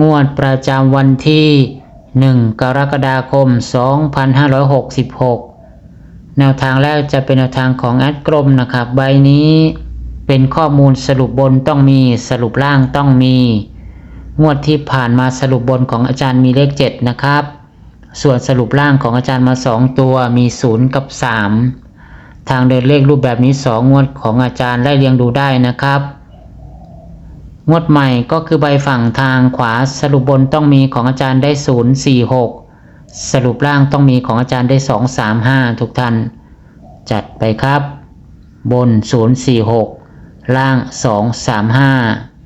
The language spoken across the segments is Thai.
งวดประจำวันที่ 1 กรกฎาคม 2566 แนวทางแรกจะเป็นแนวทางของแอดกรมนะครับ ใบนี้เป็นข้อมูลสรุปบนต้องมีสรุปล่างต้องมี งวดที่ผ่านมาสรุปบนของอาจารย์มีเลข 7 นะครับ ส่วนสรุปล่างของอาจารย์มา 2 ตัวมี 0 กับ 3 ทางเดินเลขรูปแบบนี้ 2 งวดของอาจารย์ไล่เรียงดูได้นะครับ งวดใหม่ก็คือใบฝั่งทางขวาสรุปบนต้องมีของอาจารย์ได้ 0 4 6 สรุปล่างต้องมีของอาจารย์ได้ 2 3 5 ทุกท่าน จัดไปครับ บน 0 4 6 ล่าง 2 3 5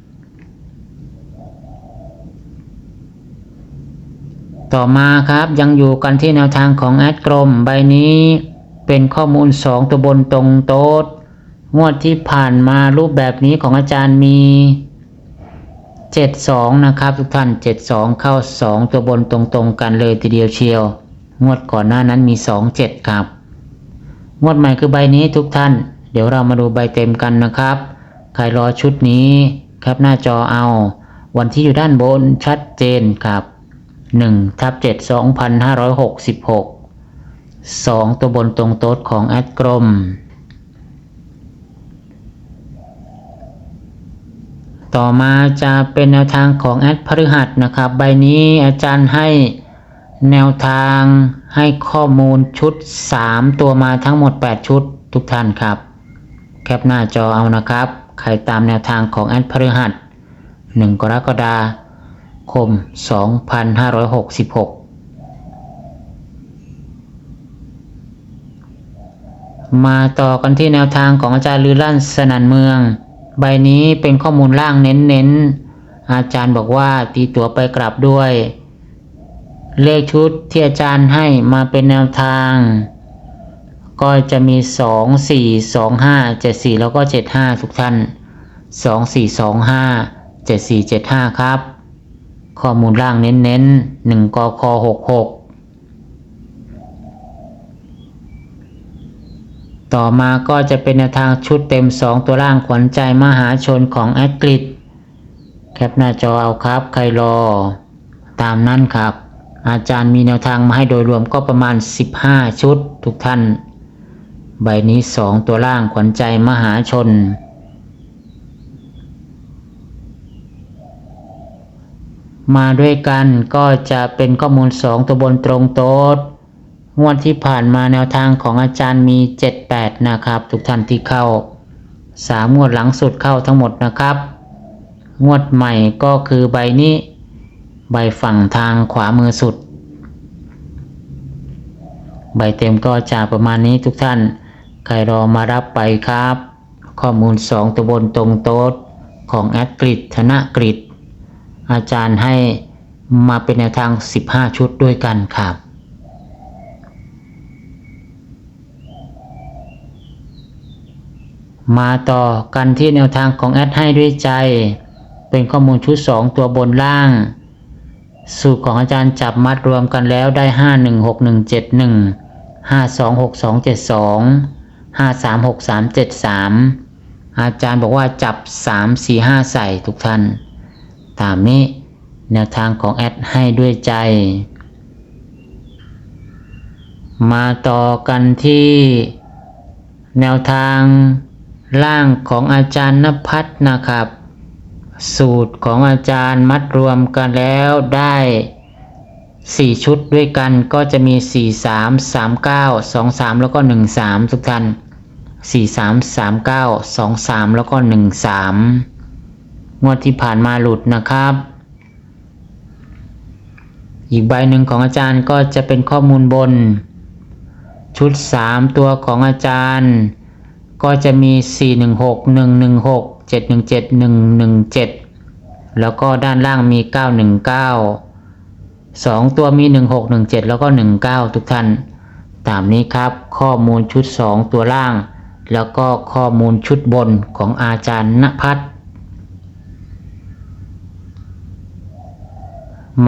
ต่อมาครับยังอยู่กันที่แนวทางของแอดกรม ใบนี้เป็นข้อมูล 2 ตัวบนตรงโต๊ดงวดที่ผ่านมารูปแบบนี้ของอาจารย์มี 72 นะครับทุกท่าน 72 เข้า 2 ตัวบนตรงๆ กันเลยทีเดียวเชียว งวดก่อนหน้านั้นมี 27 ครับ งวดใหม่คือใบนี้ทุกท่าน เดี๋ยวเรามาดูใบเต็มกันนะครับ ใครรอชุดนี้แคปหน้าจอเอา วันที่อยู่ด้านบนชัดเจนครับ1ทับ7 2566 2 ตัวบนตรงโต๊ดของแอดกรม ต่อมาจะเป็นแนวทางของแอดพฤหัสนะครับ ใบนี้อาจารย์ให้แนวทางให้ข้อมูลชุด 3 ตัวมาทั้งหมด 8 ชุดทุกท่านครับ แคปหน้าจอเอานะครับ ใครตามแนวทางของแอดพฤหัส 1 กรกฎาคม 2566มาต่อกันที่แนวทางของอาจารย์ลือลั่นสนันเมือง ใบนี้เป็นข้อมูลล่างเน้นๆ อาจารย์บอกว่าตีตัวไปกลับด้วย เลขชุดที่อาจารย์ให้มาเป็นแนวทาง ก็จะมี 2 4 2 5 7 4 แล้วก็ 75 ทุกท่าน 2 4 2 5 7 4 7 5 ครับ ข้อมูลล่างเน้นๆ1กค66 ต่อมาก็จะเป็นแนวทางชุดเต็ม 2 ตัวล่างขวัญใจมหาชนของแอดกริดแคปหน้าจอเอาครับ ใครรอ ตามนั้นครับ อาจารย์มีแนวทางมาให้โดยรวมก็ประมาณ 15 ชุดทุกท่าน ใบนี้ 2 ตัวล่างขวัญใจมหาชน มาด้วยกันก็จะเป็นข้อมูล 2 ตัวบนตรงโต๊ด งวดที่ผ่านมาแนวทางของอาจารย์มี 78 นะครับ ทุกท่านที่เข้า3งวดหลังสุดเข้าทั้งหมดนะครับ งวดใหม่ก็คือใบนี้ ใบฝั่งทางขวามือสุด ใบเต็มก็จะประมาณนี้ทุกท่าน ใครรอมารับไปครับ ข้อมูล 2 ตัวบนตรงโต๊ดของแอดกริดธนกริดอาจารย์ให้มาเป็นแนวทาง 15 ชุดด้วยกันครับ มาต่อกันที่แนวทางของแอดให้ด้วยใจ เป็นข้อมูลชุด 2 ตัวบนล่าง สูตรของอาจารย์จับมัดรวมกันแล้วได้ 5 1 6 1 7 1 5 2 6 2 7 2 5 3 6 3 7 3 อาจารย์บอกว่าจับ 3 4 5 ใส่ทุกท่าน ตามนี้แนวทางของแอดให้ด้วยใจ มาต่อกันที่แนวทาง ล่างของอาจารย์นภัทรนะครับ สูตรของอาจารย์มัดรวมกันแล้วได้ 4 ชุดด้วยกันก็จะมี 4 3 3 9 2 3 แล้วก็ 1 3 ทุกท่าน4 3 3 9 2 3 แล้วก็ 1 3 งวดที่ผ่านมาหลุดนะครับ อีกใบหนึ่งของอาจารย์ก็จะเป็นข้อมูลบน ชุด 3 ตัวของอาจารย์ ก็จะมี 416 116 717 117 แล้วก็ด้านล่างมี 919สองตัวมีหนึ่งหกหนึ่งเจ็ดแล้วก็หนึ่งเก้าทุกท่าน ตามนี้ครับข้อมูลชุดสองตัวล่าง แล้วก็ข้อมูลชุดบนของอาจารย์ณพัฒน์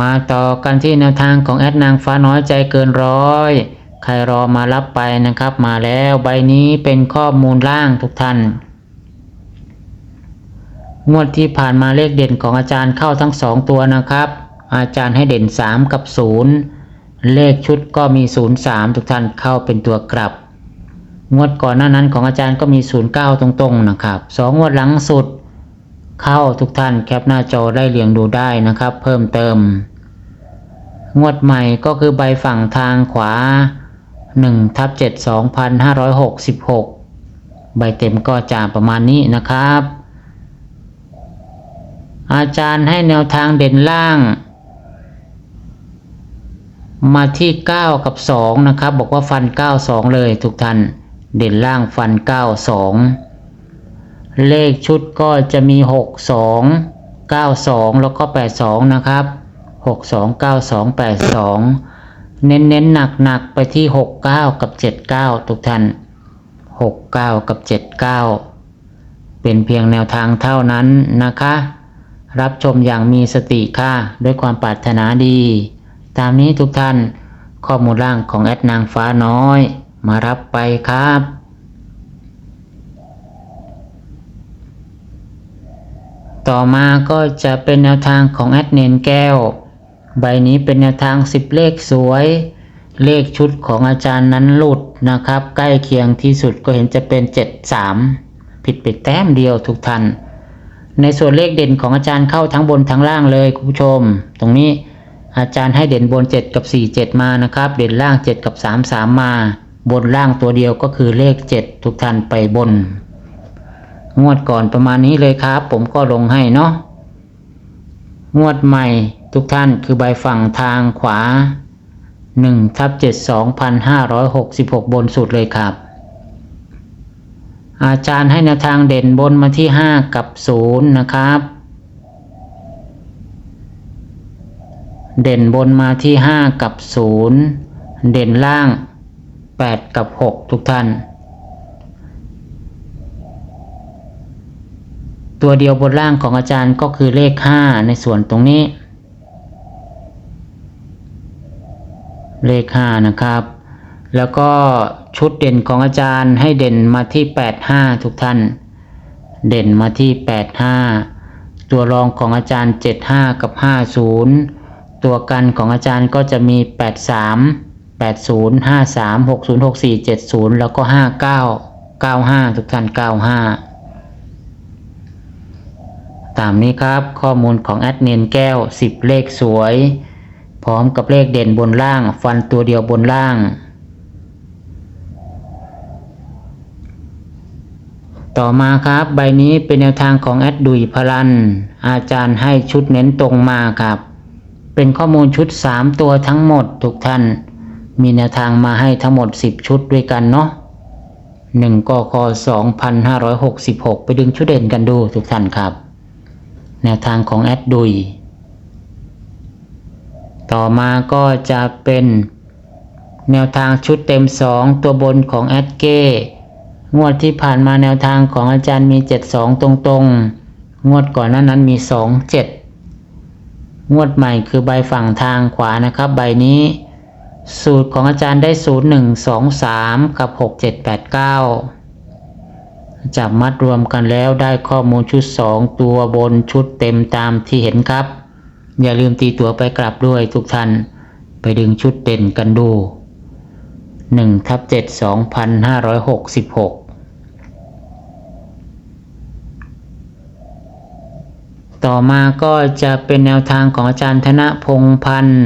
มาต่อกันที่แนวทางของแอดนางฟ้าน้อยใจเกินร้อย ใครรอมารับไปนะครับ มาแล้วใบนี้เป็นข้อมูลล่างทุกท่าน งวดที่ผ่านมาเลขเด่นของอาจารย์เข้าทั้งสองตัวนะครับ อาจารย์ให้เด่น 3 กับ 0 เลขชุดก็มี 0 3 ทุกท่านเข้าเป็นตัวกลับ งวดก่อนหน้านั้นของอาจารย์ก็มี 0 9 ตรงๆนะครับสองงวดหลังสุดเข้าทุกท่านแคปหน้าจอได้เรียงดูได้นะครับ เพิ่มเติม งวดใหม่ก็คือใบฝั่งทางขวา 1ทับ7 2566 ใบเต็มก็จะประมาณนี้นะครับ อาจารย์ให้แนวทางเด่นล่าง มาที่ 9 กับ 2 นะครับ บอกว่าฟัน 9 2 เลยทุกท่านเด่นล่างฟัน 9 2 เลขชุดก็จะมี 6 2 9 2 แล้วก็ 8 2 นะครับ 6 2 9 2 8 2 เน้นเน้นหนักหนักๆไปที่6 9กับ7 9ทุกท่าน6 9กับ7 9เป็นเพียงแนวทางเท่านั้นนะคะ รับชมอย่างมีสติค่ะด้วยความปรารถนาดี ตามนี้ทุกท่านข้อมูลล่างของแอดนางฟ้าน้อย มารับไปครับต่อมาก็จะเป็นแนวทางของแอดเนนแก้ว ใบนี้เป็นแนวทาง 10 เลขสวย เลขชุดของอาจารย์นั้นหลุดนะครับ ใกล้เคียงที่สุดก็เห็นจะเป็น 73 ผิดไปแต้มเดียวทุกท่านในส่วนเลขเด่นของอาจารย์เข้าทั้งบนทั้งล่างเลยคุณผู้ชม ตรงนี้อาจารย์ให้เด่นบน 7 กับ 4 7 มานะครับ เด่นล่าง 7 กับ 3 3 มา บนล่างตัวเดียวก็คือเลข 7 ทุกท่านไปบน งวดก่อนประมาณนี้เลยครับ ผมก็ลงให้เนาะงวดใหม่ ทุกท่านคือใบฝั่งทางขวา1ทับ7 2566 บนสุดเลยครับ อาจารย์ให้แนวทางเด่นบนมาที่ 5 กับ 0 นะครับ เด่นบนมาที่ 5 กับ 0 เด่นล่าง 8 กับ 6 ทุกท่าน ตัวเดียวบนล่างของอาจารย์ก็คือเลข 5 ในส่วนตรงนี้ เลข5นะครับ แล้วก็ชุดเด่นของอาจารย์ให้เด่นมาที่ 85 ทุกท่าน เด่นมาที่ 85 ตัวรองของอาจารย์ 75 กับ 50 ตัวกันของอาจารย์ก็จะมี 83 80 53 60 64 70 แล้วก็ 59 95 ทุกท่าน 95 ตามนี้ครับข้อมูลของแอดเนนแก้ว 10 เลขสวย พร้อมกับเลขเด่นบนล่าง ฟันตัวเดียวบนล่าง ต่อมาครับใบนี้เป็นแนวทางของแอดดุยพลัน อาจารย์ให้ชุดเน้นตรงมาครับ เป็นข้อมูลชุด 3 ตัวทั้งหมดทุกท่าน มีแนวทางมาให้ทั้งหมด 10 ชุดด้วยกันเนาะ1กค2566 ไปดึงชุดเด่นกันดูทุกท่านครับ แนวทางของแอดดุย ต่อมาก็จะเป็นแนวทางชุดเต็ม 2 ตัวบนของแอดเก้งวดที่ผ่านมาแนวทางของอาจารย์มี 72 ตรงๆ งวดก่อนหน้านั้นมี 27 งวดใหม่คือใบฝั่งทางขวานะครับ ใบนี้ สูตรของอาจารย์ได้ 0 1 2 3 กับ 6 7 8 9 จับมัดรวมกันแล้วได้ข้อมูลชุด 2 ตัวบนชุดเต็มตามที่เห็นครับ อย่าลืมตีตัวไปกลับด้วยทุกท่าน ไปดึงชุดเด่นกันดู1ทับ7 2566ต่อมาก็จะเป็นแนวทางของอาจารย์ธนพงษ์พันธ์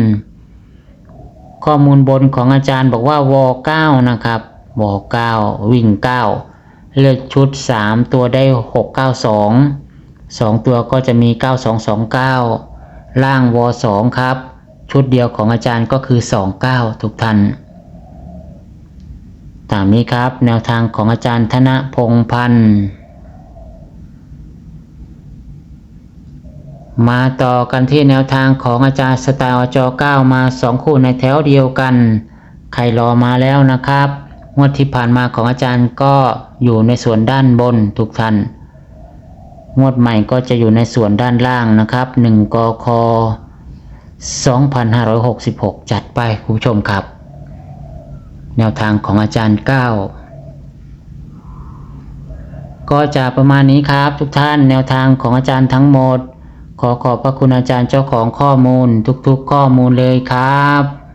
ข้อมูลบนของอาจารย์บอกว่าว9นะครับว9วิ่ง 9 เลือกชุด 3 ตัวได้ 692 2 ตัวก็จะมี 9229 ล่างว2ครับ ชุดเดียวของอาจารย์ก็คือ 29 ทุกท่านตามนี้ครับ แนวทางของอาจารย์ธนพงพันธ์มาต่อกันที่แนวทางของอาจารย์สไตล์อจ9มาสองคู่ในแถวเดียวกัน ใครรอมาแล้วนะครับ งวดที่ผ่านมาของอาจารย์ก็อยู่ในส่วนด้านบนทุกท่าน งวดใหม่ก็จะอยู่ในส่วนด้านล่างนะครับ1กค2566 จัดไปคุณผู้ชมครับ แนวทางของอาจารย์ 9 ก็จะประมาณนี้ครับทุกท่านแนวทางของอาจารย์ทั้งหมด ขอขอบพระคุณอาจารย์เจ้าของข้อมูลทุกๆข้อมูลเลยครับ